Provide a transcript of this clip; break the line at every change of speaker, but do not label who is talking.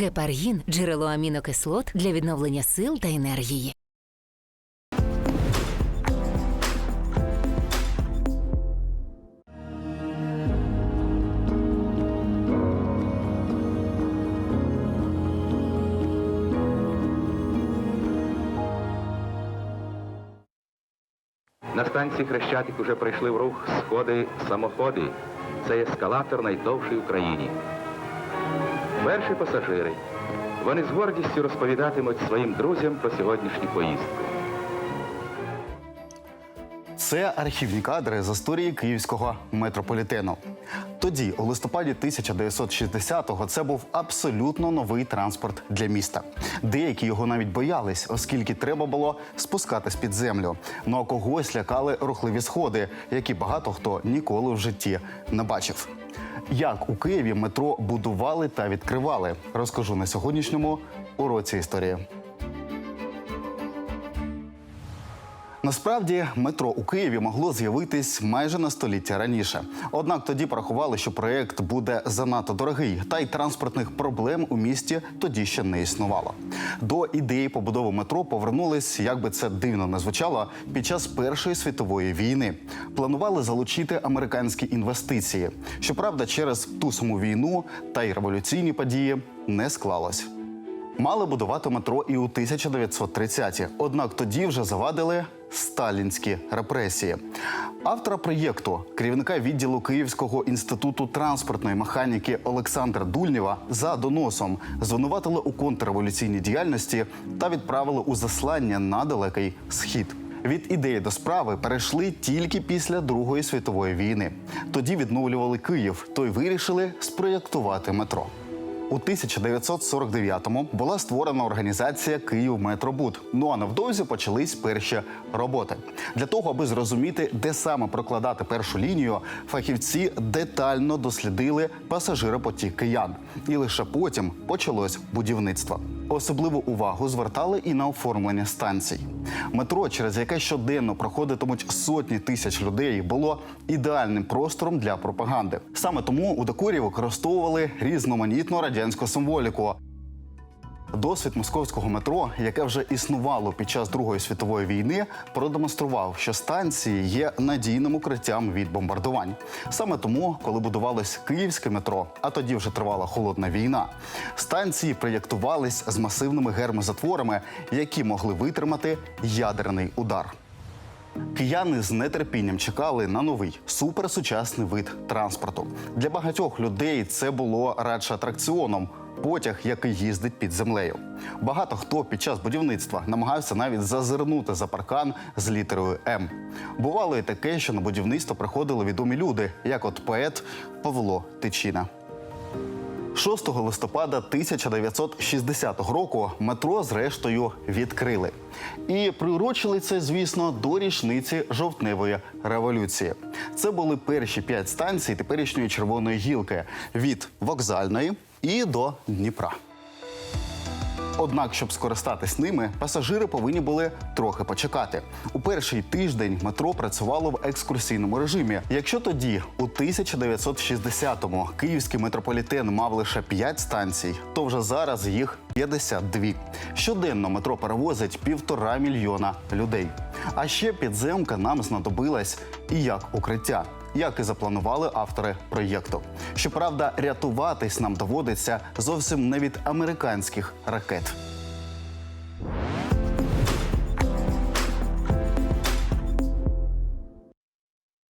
Гепаргін джерело амінокислот для відновлення сил та енергії.
На станції Хрещатик уже прийшли в рух сходи самоходи. Це ескалатор найдовший в Україні. Перші пасажири. Вони з гордістю розповідатимуть своїм друзям про сьогоднішню поїздку.
Це архівні кадри з історії київського метрополітену. Тоді, у листопаді 1960-го, це був абсолютно новий транспорт для міста. Деякі його навіть боялись, оскільки треба було спускатись під землю. Ну а когось лякали рухливі сходи, які багато хто ніколи в житті не бачив. Як у Києві метро будували та відкривали, розкажу на сьогоднішньому уроці історії. Насправді метро у Києві могло з'явитись майже на століття раніше. Однак тоді порахували, що проєкт буде занадто дорогий, та й транспортних проблем у місті тоді ще не існувало. До ідеї побудови метро повернулись, як би це дивно не звучало, під час Першої світової війни. Планували залучити американські інвестиції. Щоправда, через ту саму війну та й революційні події не склалось. Мали будувати метро і у 1930-ті, однак тоді вже завадили сталінські репресії. Автора проєкту, керівника відділу Київського інституту транспортної механіки Олександра Дульнєва за доносом звинуватили у контрреволюційній діяльності та відправили у заслання на далекий схід. Від ідеї до справи перейшли тільки після Другої світової війни. Тоді відновлювали Київ, то й вирішили спроєктувати метро. У 1949-му була створена організація «Київметробуд». Ну а невдовзі почались перші роботи. Для того, аби зрозуміти, де саме прокладати першу лінію, фахівці детально дослідили пасажиропотік киян. І лише потім почалось будівництво. Особливу увагу звертали і на оформлення станцій. Метро, через яке щоденно проходитимуть сотні тисяч людей, було ідеальним простором для пропаганди. Саме тому у декорі використовували різноманітну радянську символіку. Досвід московського метро, яке вже існувало під час Другої світової війни, продемонстрував, що станції є надійним укриттям від бомбардувань. Саме тому, коли будувалось київське метро, а тоді вже тривала холодна війна, станції проєктувались з масивними гермозатворами, які могли витримати ядерний удар. Кияни з нетерпінням чекали на новий суперсучасний вид транспорту. Для багатьох людей це було радше атракціоном. Потяг, який їздить під землею. Багато хто під час будівництва намагався навіть зазирнути за паркан з літерою М. Бувало і таке, що на будівництво приходили відомі люди, як от поет Павло Тичина. 6 листопада 1960 року метро зрештою відкрили. І приурочили це, звісно, до річниці жовтневої революції. Це були перші п'ять станцій теперішньої червоної гілки від вокзальної і до Дніпра. Однак, щоб скористатись ними, пасажири повинні були трохи почекати. У перший тиждень метро працювало в екскурсійному режимі. Якщо тоді, у 1960-му, київський метрополітен мав лише 5 станцій, то вже зараз їх 52. Щоденно метро перевозить півтора мільйона людей. А ще підземка нам знадобилась і як укриття як і запланували автори проєкту. Щоправда, рятуватись нам доводиться зовсім не від американських ракет.